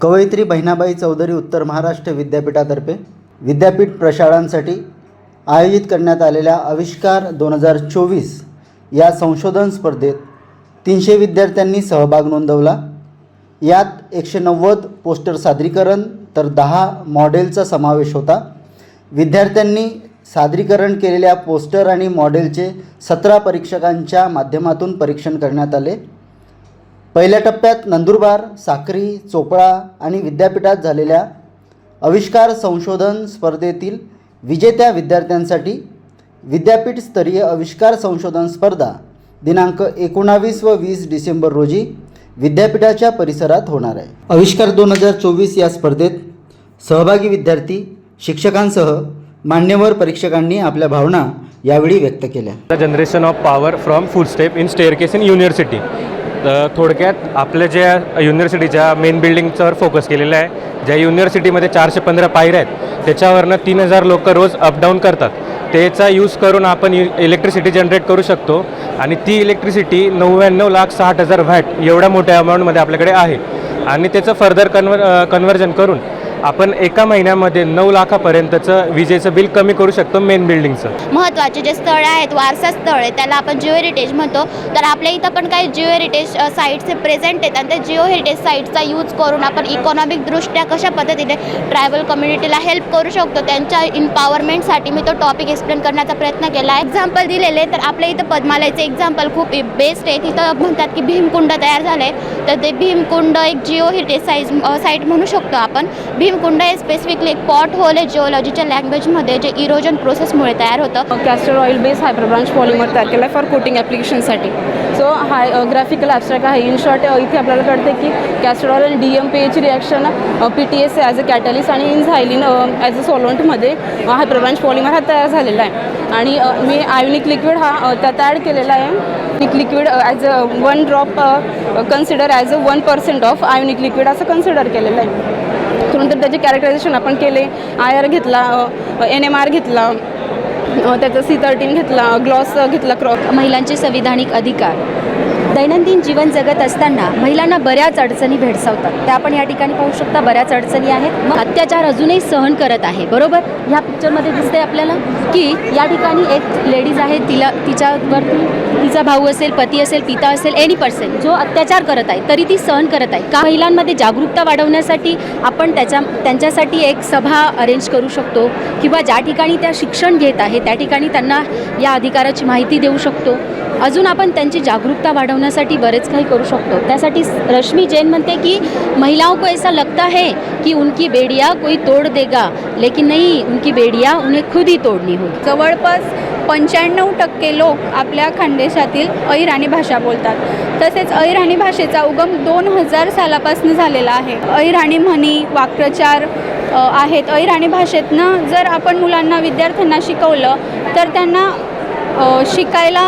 कवयित्री बहिणाबाई चौधरी उत्तर महाराष्ट्र विद्यापीठातर्फे विद्यापीठ प्रशाळांसाठी आयोजित करण्यात आलेल्या आविष्कार दोन हजार चोवीस या संशोधन स्पर्धेत तीनशे विद्यार्थ्यांनी सहभाग नोंदवला. यात एकशे नव्वद पोस्टर सादरीकरण तर दहा मॉडेलचा समावेश होता. विद्यार्थ्यांनी सादरीकरण केलेल्या पोस्टर आणि मॉडेलचे सतरा परीक्षकांच्या माध्यमातून परीक्षण करण्यात आले. पहिल्या टप्प्यात नंदुरबार साक्री चोपळा आणि विद्यापीठात झालेल्या आविष्कार संशोधन स्पर्धेतील विजेत्या विद्यार्थ्यांसाठी विद्यापीठस्तरीय आविष्कार संशोधन स्पर्धा दिनांक एकोणावीस व वीस डिसेंबर रोजी विद्यापीठाच्या परिसरात होणार आहे. आविष्कार दोन हजार चोवीस या स्पर्धेत सहभागी विद्यार्थी शिक्षकांसह मान्यवर परीक्षकांनी आपल्या भावना यावेळी व्यक्त केल्या. Generation of power from food step in staircase in university तर थोडक्यात आपल्या ज्या युनिव्हर्सिटीच्या मेन बिल्डिंगच्यावर फोकस केलेला आहे ज्या युनिव्हर्सिटीमध्ये चारशे पंधरा पायऱ्या आहेत त्याच्यावरनं तीन हजार लोक रोज अपडाऊन करतात. त्याचा यूज करून आपण इलेक्ट्रिसिटी जनरेट करू शकतो आणि ती इलेक्ट्रिसिटी नव्याण्णव लाख साठ हजार व्हॅट एवढ्या मोठ्या अमाऊंटमध्ये आपल्याकडे आहे. आणि त्याचं फर्दर कन्वर कन्वर्जन करून आपण एका महिन्यामध्ये नऊ लाखापर्यंतचं विजेचं बिल कमी करू शकतो मेन बिल्डिंगचं महत्त्वाचे जे स्थळ आहेत वारसा स्थळ आहे त्याला आपण जिओ हेरिटेज म्हणतो. तर आपल्या इथं पण काही जिओ हेरिटेज साईट्स प्रेझेंट आहेत. आणि त्या जिओ हेरिटेज साईटचा यूज करून आपण इकॉनॉमिकदृष्ट्या कशा पद्धतीने ट्रायबल कम्युनिटीला हेल्प करू शकतो त्यांच्या इम्पॉवरमेंटसाठी मी तो टॉपिक एक्सप्लेन करण्याचा प्रयत्न केला आहे. एक्झाम्पल दिलेले तर आपल्या इथं पद्मालयचं एक्झाम्पल खूप बेस्ट आहे. तिथं म्हणतात की भीमकुंड तयार झाले तर ते भीमकुंड एक जिओ हेरिटेज साईज साईट म्हणू शकतो आपण. भीमकुंड हे स्पेसिफिकली एक पॉट होल आहे जिओलॉजीच्या लँग्वेजमध्ये जे इरोजन प्रोसेसमुळे तयार होतं. Castor oil base hyper branch polymer तयार केला आहे फॉर कोटिंग ॲप्लिकेशनसाठी सो हाय ग्राफिकल ॲबस्ट्रॅक्ट आहे. इन शॉर्ट इथे आपल्याला कळते की castor oil D M P एची reaction P T S as a catalyst आणि इन झायलिन ॲज अ सॉलंटमध्ये हायपर ब्रांच पॉलिमर हा तयार झालेला आहे. आणि मी आयोनिक लिक्विड हा त्यात ॲड केलेला आहे. Ionic liquid as a one drop consider as a one percent of ionic liquid असं कन्सिडर केलेलं आहे. त्याच्यानंतर त्याचे कॅरेक्टरायझेशन आपण केले. आय आर घेतला एन एम आर घेतला त्याचं सी थर्टीन घेतला ग्लॉस घेतला क्रॉप महिलांचे संविधानिक अधिकार. दैनंदिन जीवन जगत असताना महिलांना बऱ्याच अडचणी भेडसावतात. त्या आपण या ठिकाणी पाहू शकता बऱ्याच अडचणी आहेत. मग अत्याचार अजूनही सहन करत आहे बरोबर? ह्या पिक्चरमध्ये दिसते आपल्याला की या ठिकाणी एक लेडीज आहे तिला तिच्यावरती तिचा भाऊ असेल पती असेल पिता असेल एनी पर्सन जो अत्याचार करत आहे तरी ती सहन करत आहे. का महिलांमध्ये जागरूकता वाढवण्यासाठी आपण त्याच्या त्यांच्यासाठी एक सभा अरेंज करू शकतो किंवा ज्या ठिकाणी त्या शिक्षण घेत आहे त्या ठिकाणी त्यांना या अधिकाराची माहिती देऊ शकतो? अजून आपण त्यांची जागरूकता वाढवण्यासाठी बरेच काही करू शकतो. त्यासाठी रश्मी जैन म्हणते की महिलाओं को ऐसा लगता है की उनकी बेड़िया कोई तोड़ देगा लेकिन नहीं उनकी बेड़िया उन्हें खुद ही तोडणी हो जवळपास पंच्याण्णव टक्के लोक आपल्या खानदेशातील अहिराणी भाषा बोलतात. तसेच अहिराणी भाषेचा उगम दोन हजार सालापासून झालेला आहे. अहिराणी म्हणी वाक्प्रचार आहेत. अहिराणी भाषेतनं जर आपण मुलांना विद्यार्थ्यांना शिकवलं तर त्यांना शिकायला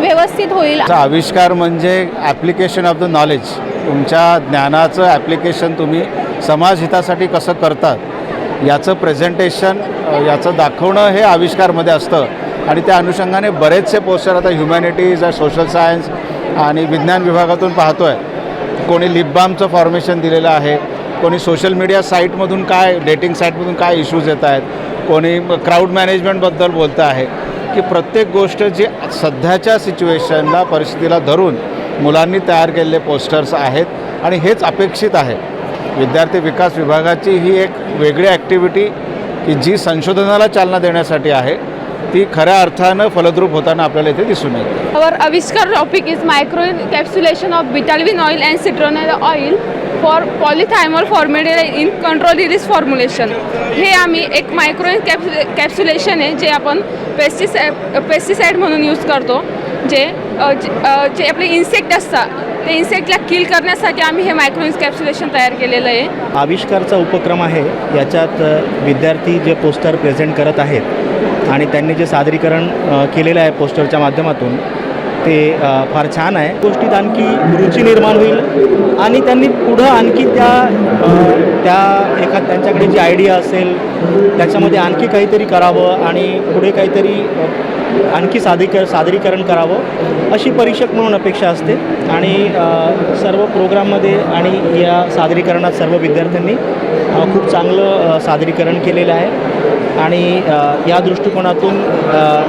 व्यवस्थित होईल. आविष्कार म्हणजे ॲप्लिकेशन ऑफ द नॉलेज तुमच्या ज्ञानाचं ॲप्लिकेशन तुम्ही समाजहितासाठी कसं करतात याचं प्रेझेंटेशन याचं दाखवणं हे आविष्कारमध्ये असतं. आणि त्या अनुषंगाने बरेचसे पोस्टर आता ह्युमॅनिटीज सोशल सायन्स आणि विज्ञान विभागातून पाहतो आहे कोणी लिपबामचं फॉर्मेशन दिलेलं आहे कोणी सोशल मीडिया साईटमधून काय डेटिंग साईटमधून काय इश्यूज येत आहेत कोणी क्राऊड मॅनेजमेंटबद्दल बोलतं आहे. की प्रत्येक गोष्ट जी सध्याच्या सिच्युएशनला परिस्थितीला धरून मुलांनी तयार केलेले पोस्टर्स आहेत आणि हेच अपेक्षित आहे. विद्यार्थी विकास विभागाची ही एक वेगळी ॲक्टिव्हिटी की जी संशोधनाला चालना देण्यासाठी आहे. ती खऱ्या अर्थानं फलद्रूप होताना आपल्याला इथे दिसून येते. Our Avishkar topic is microencapsulation of betalvin oil and citronella oil for polythymal formatted in control is formulation हे आम्ही एक मायक्रो कॅप्सुलेशन आहे जे आपण पेस्टिसाइड पेस्टिसाईड म्हणून यूज करतो. जे जे आपले इन्सेक्ट असतात ते इन्सेक्टला किल करण्यासाठी आम्ही हे मायक्रो कॅप्सुलेशन तयार केलेलं आहे. आविष्कारचा उपक्रम आहे याच्यात विद्यार्थी जे पोस्टर प्रेझेंट करत आहेत आणि त्यांनी जे सादरीकरण केलेलं आहे पोस्टरच्या माध्यमातून ते फार छान आहे. गोष्टीत आणखी रुची निर्माण होईल आणि त्यांनी पुढं आणखी त्या त्या एखाद त्यांच्याकडे जी आयडिया असेल त्याच्यामध्ये आणखी काहीतरी करावं आणि पुढे काहीतरी आणखी सादरीकर सादरीकरण करावं अशी परीक्षक म्हणून अपेक्षा असते. आणि सर्व प्रोग्राममध्ये आणि या सादरीकरणात सर्व विद्यार्थ्यांनी खूप चांगलं सादरीकरण केलेलं आहे. आणि या दृष्टिकोनातून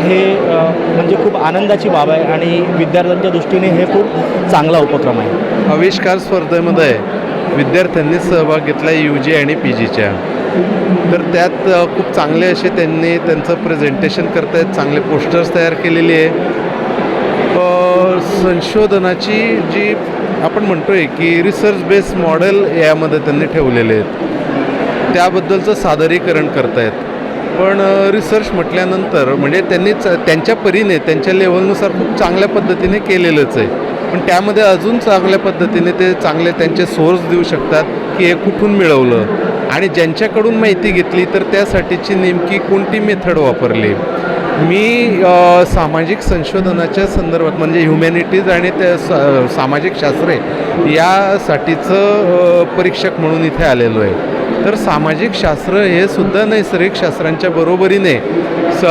हे म्हणजे खूप आनंदाची बाब आहे आणि विद्यार्थ्यांच्या दृष्टीने हे खूप चांगला उपक्रम आहे. आविष्कार स्पर्धेमध्ये विद्यार्थ्यांनी सहभाग घेतला यू जी आणि पी जीच्या तर त्यात खूप चांगले असे त्यांनी त्यांचं प्रेझेंटेशन करतायत चांगले पोस्टर्स तयार केलेली आहे. संशोधनाची जी आपण म्हणतोय की रिसर्च बेस मॉडेल यामध्ये त्यांनी ठेवलेले आहेत. त्याबद्दलचं सादरीकरण करतायत. पण रिसर्च म्हटल्यानंतर म्हणजे त्यांनी त्यांच्या परीने त्यांच्या लेवलनुसार खूप चांगल्या पद्धतीने केलेलंच आहे. पण त्यामध्ये अजून चांगल्या पद्धतीने ते चांगले त्यांचे सोर्स देऊ शकतात की हे कुठून मिळवलं? आणि ज्यांच्याकडून माहिती घेतली तर त्यासाठीची नेमकी कोणती मेथड वापरली? मी सामाजिक संशोधनाच्या संदर्भात म्हणजे ह्युमॅनिटीज आणि त्या सा- सामाजिक शास्त्रे यासाठीचं परीक्षक म्हणून इथे आलेलो आहे. तर सामाजिक शास्त्र हे सुद्धा नैसर्गिक शास्त्रांच्या बरोबरीने स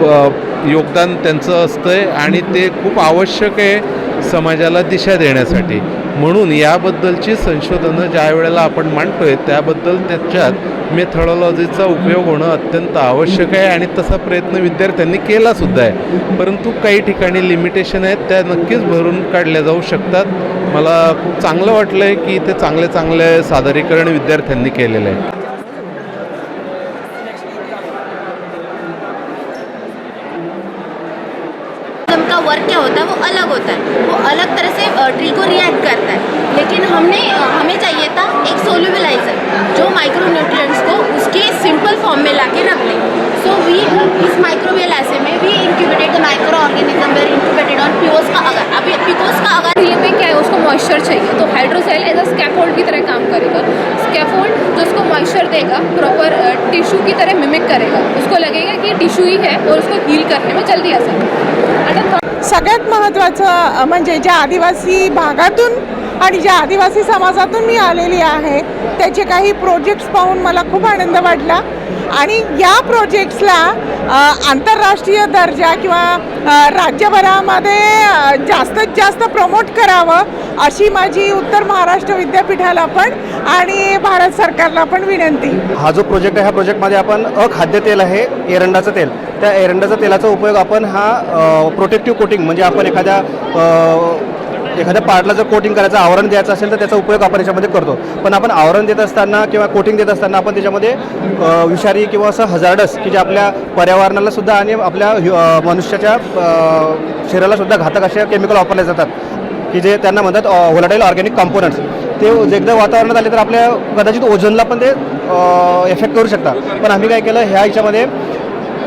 ब- योगदान त्यांचं असतं आहे आणि ते खूप आवश्यक आहे समाजाला दिशा देण्यासाठी. म्हणून याबद्दलची संशोधनं ज्या वेळेला आपण मांडतो आहे त्याबद्दल त्याच्यात मेथडॉलॉजीचा उपयोग होणं अत्यंत आवश्यक आहे आणि तसा प्रयत्न विद्यार्थ्यांनी केलासुद्धा आहे. परंतु काही ठिकाणी लिमिटेशन आहेत त्या नक्कीच भरून काढल्या जाऊ शकतात. मला खूप चांगलं वाटलं आहे की ते चांगले चांगले सादरीकरण विद्यार्थ्यांनी केलेलं आहे. का वर्क क्या होता है वो अलग होता है। वो अलग तरह से ड्रिल को रिएक्ट करता है। लेकिन हमने अ, हमें चाहिए था एक सोल्यूबलाइजर जो माइक्रो न्यूट्रिएंट्स को उसके सिंपल फॉर्म में ला के रख ले। सो वी इस माइक्रोवेल ऐसे में we incubated the microorganism were पिकोस का अगर, अभी पिकोस का अगर ये में क्या है, उसको मॉइस्चर चाहिए तो हाइड्रोसेल एज अ स्कैफोल्ड की तरह काम करेगा। स्कैफोल्ड जो उसको मॉइस्चर देगा प्रॉपर टिश्यू की तरह मिमिक करेगा। उसको लगेगा कि टिश्यू ही है और उसको हील करने में जल्दी आसान आता सगळ्यात महत्त्वाचं म्हणजे ज्या आदिवासी भागातून आणि ज्या आदिवासी समाजातून मी आलेली आहे त्याचे काही प्रोजेक्ट्स पाहून मला खूप आनंद वाटला. आणि या प्रोजेक्ट्सला आंतरराष्ट्रीय दर्जा किंवा राज्यभरामध्ये जास्तीत जास्त प्रमोट करावं अशी माझी उत्तर महाराष्ट्र विद्यापीठाला पण आणि भारत सरकारला पण विनंती. हा जो प्रोजेक्ट आहे ह्या प्रोजेक्टमध्ये आपण अखाद्य तेल आहे एरंडाचं तेल. त्या एरंडाच्या तेलाचा उपयोग आपण हा प्रोटेक्टिव्ह कोटिंग म्हणजे आपण एखाद्या एखाद्या पार्टला जर कोटिंग करायचं आवरण द्यायचं असेल तर त्याचा उपयोग आपण याच्यामध्ये करतो. पण आपण आवरण देत असताना किंवा कोटिंग देत असताना आपण त्याच्यामध्ये विषारी किंवा असं हजार्डस की जे आपल्या पर्यावरणाला सुद्धा आणि आपल्या ह्यु- मनुष्याच्या शरीराला सुद्धा घातक असे केमिकल वापरले जातात. की जे त्यांना म्हणतात व्होलाटाईल ऑर्गॅनिक कॉम्पोनंट्स ते एकदा वातावरणात आले तर आपल्या कदाचित ओझनला पण ते इफेक्ट करू शकतात. पण आम्ही काय केलं ह्या ह्याच्यामध्ये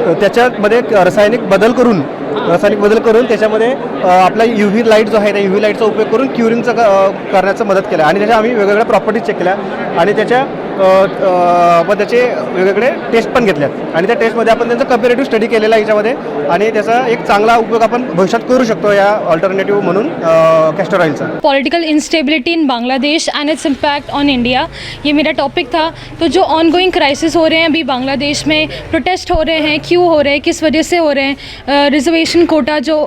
त्याच्यामध्ये रासायनिक बदल करून रासायनिक बदल करून त्याच्यामध्ये आपला यू व्ही लाइट जो आहे त्या यू व्ही लाईटचा उपयोग करून क्युरिंगचं क- करण्याचं मदत केलं. आणि त्याच्या आम्ही वेगवेगळ्या प्रॉपर्टीज चेक केल्या. आणि त्याच्या अ, त्याचे वेगवेगळे टेस्ट पण घेतल्यात. आणि त्या टेस्टमध्ये आपण त्यांचा कम्पेरेटिव्ह स्टडी केलेला आहे याच्यामध्ये. आणि त्याचा एक चांगला उपयोग आपण भविष्यात करू शकतो या ऑल्टरनेटिव्ह म्हणून castor ऑइलचा political instability in Bangladesh and its impact on India ये मेरा टॉपिक था. तो जो ऑन गोइंग क्राइसिस हो रहे हैं अभी बांग्लादेश में प्रोटेस्ट हो रहे हैं क्यों हो रहे हैं किस वजह से हो रहे हैं? रिजर्वेशन कोटा जो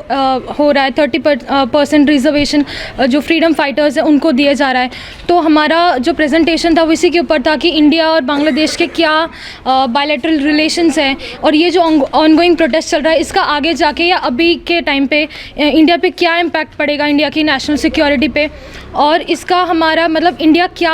हो रहा है थर्टी परसेंट रिजर्वेशन जो फ्रीडम फाइटर्स हैं उनको दिया जा रहा है। तो हमारा जो प्रेजेंटेशन था वो इसी के ऊपर था कि इंडिया और बांग्लादेश के क्या बायलेटरल रिलेशंस हैं और ये जो ऑनगोइंग प्रोटेस्ट चल रहा है, इसका आगे जाके या अभी के टाइम पे इंडिया पे क्या इम्पैक्ट पड़ेगा इंडिया की नेशनल सिक्योरिटी पे? और इसका हमारा मतलब इंडिया क्या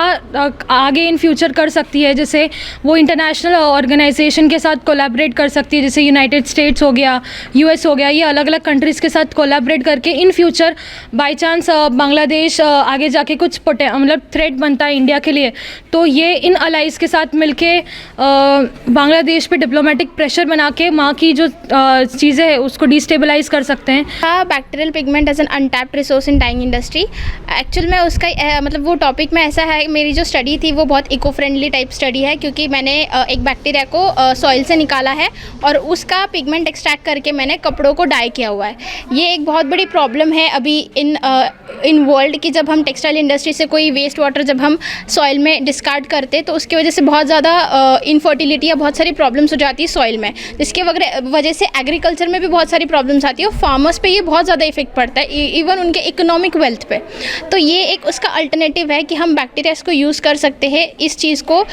आगे इन फ्यूचर कर सकती है? जैसे वो इंटरनेशनल ऑर्गेनाइजेशन के साथ कोलैबोरेट कर सकती है, जैसे यूनाइटेड स्टेट्स हो गया यूएस हो गया, ये अलग अलग कंट्रीज़ के साथ कोलैबोरेट करके in future by chance Bangladesh आगे जाके कुछ मतलब थ्रेट बनता है इंडिया के लिए। तो ये इन अलाइज के साथ मिलके बांग्लादेश पे डिप्लोमेटिक प्रेशर बना के वहाँ की जो चीज़ें हैं, उसको डिस्टेबलाइज कर सकते हैं। Bacterial pigment as an untapped resource in dyeing industry actual actual में उसका अ, मतलब वो टॉपिक में ऐसा है मेरी जो स्टडी थी वो बहुत इको फ्रेंडली टाइप स्टडी है क्योंकि मैंने एक बैक्टीरिया को सॉइल से निकाला है और उसका पिगमेंट एक्सट्रैक्ट करके मैंने कपड़ों को डाई किया हुआ है। ये एक बहुत बड़ी प्रॉब्लम है अभी इन इन वर्ल्ड की जब हम टेक्सटाइल इंडस्ट्री से कोई वेस्ट वाटर जब हम सॉइल में डिस्कार्ड करते तो उसकी वजह से बहुत ज़्यादा इनफर्टिलिटी या बहुत सारी प्रॉब्लम्स हो जाती है सॉइल में। जिसके वजह से एग्रीकल्चर में भी बहुत सारी प्रॉब्लम्स आती है और फार्मर्स पे ये बहुत ज़्यादा इफ़ेक्ट पड़ता है इवन उनके इकोनॉमिक वेल्थ पे। तो ये ये एक उसका अल्टरनेटिव है कि हम बैक्टीरियाज को यूज़ कर सकते हैं इस चीज़ को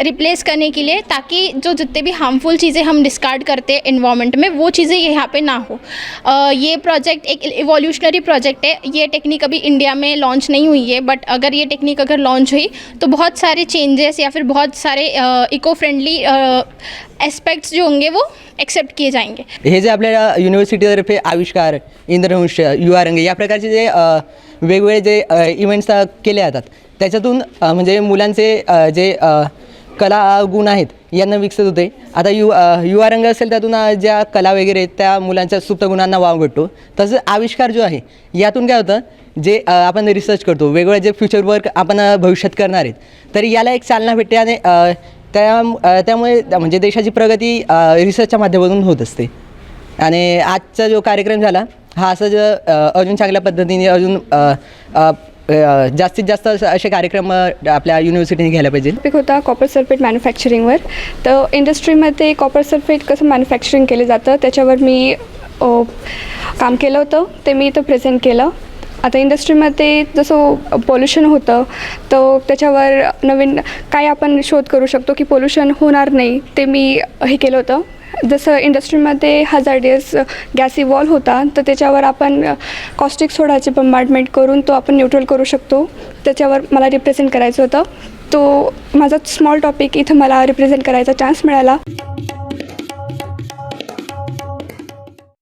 रिप्लेस करने के लिए ताकि जो जितने भी हार्मफुल चीज़ें हम डिस्कार्ड करते हैं इन्वामेंट में वो चीज़ें यहाँ पे ना हो। अ, ये प्रोजेक्ट एक इवोल्यूशनरी प्रोजेक्ट है। ये टेक्निक अभी इंडिया में लॉन्च नहीं हुई है बट अगर ये टेक्निक अगर लॉन्च हुई तो बहुत सारे चेंजेस या फिर बहुत सारे इको फ्रेंडली एस्पेक्ट्स जो होंगे वो एक्सेप्ट किए जाएँगे। हे जे आपल्या युनिव्हर्सिटीतर्फे आविष्कार इंद्रधनुष्य युवा रंग या प्रकारचे जे अ, वेगवेगळे जे इव्हेंट्स केले जातात त्याच्यातून म्हणजे मुलांचे जे कला गुण आहेत यांना विकसित होते. आता यु युवा रंग असेल त्यातून ज्या कला वगैरे आहेत त्या मुलांच्या सुप्त गुणांना वाव भेटतो. तसंच आविष्कार जो आहे यातून काय होतं जे आपण रिसर्च करतो वेगवेगळे जे फ्युचर वर्क आपण भविष्यात करणार आहेत तर याला एक चालना भेटते आणि त्या त्यामुळे म्हणजे देशाची प्रगती रिसर्चच्या माध्यमातून होत असते. आणि आजचा जो कार्यक्रम झाला हा असं ज अजून चांगल्या पद्धतीने अजून अ, जास्तीत जास्त असे- असे कार्यक्रम अ, आपल्या युनिव्हर्सिटीने घ्यायला पाहिजे. टॉपिक होता कॉपर सल्फेट मॅन्युफॅक्चरिंगवर तर इंडस्ट्रीमध्ये कॉपर सल्फेट कसं मॅन्युफॅक्चरिंग केलं जातं त्याच्यावर मी अ, काम केलं होतं ते मी इथं प्रेझेंट केलं. आता इंडस्ट्रीमध्ये जसं पोल्युशन होतं तर त्याच्यावर नवीन काय आपण शोध करू शकतो की पोल्युशन होणार नाही ते मी हे केलं होतं. जसं इंडस्ट्रीमध्ये हजार्डियस गॅस इव्हॉल्व होता तर त्याच्यावर आपण कॉस्टिक सोडाचे बंबार्डमेंट करून तो आपण न्यूट्रल करू शकतो. त्याच्यावर मला रिप्रेझेंट करायचं होतं. तो माझा स्मॉल टॉपिक इथं मला रिप्रेझेंट करायचा चान्स मिळाला.